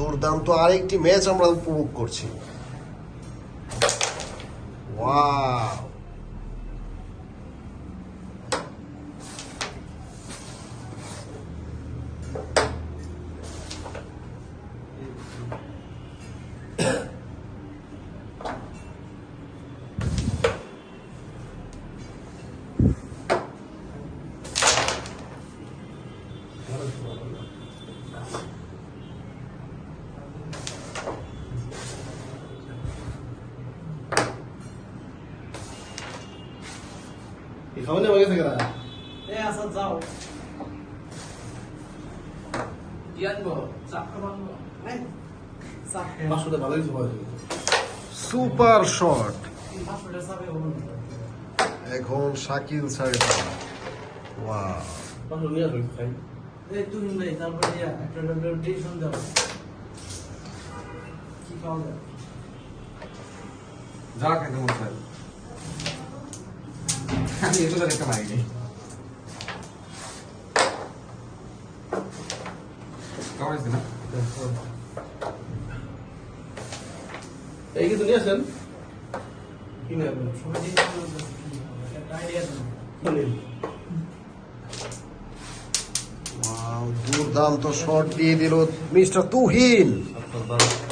দুর্দান্ত আরেকটি ম্যাচ আমরা উপভোগ করছি ওয়াও এই খাওয়ালে হয়ে গেছে কেনা এ আসা যাও কি আনব চাপ খাব এই চাপ পাঁচশোটা ভালো কিছু পাওয়া যাবে সুপার শট এখন শাকিল স্যার ওয়াও তুমি ভাই তারপরে একটা ডিসিশন দাও কি খাওয়া যায় যা খেতে মন আমি এগুলো দেখতে পারিনি। কেমন আছে না? এই কি আসবেন সবাই কি ওয়াও দুর্দান্ত শট দিয়ে দিল মিস্টার তুহিন। আচ্ছা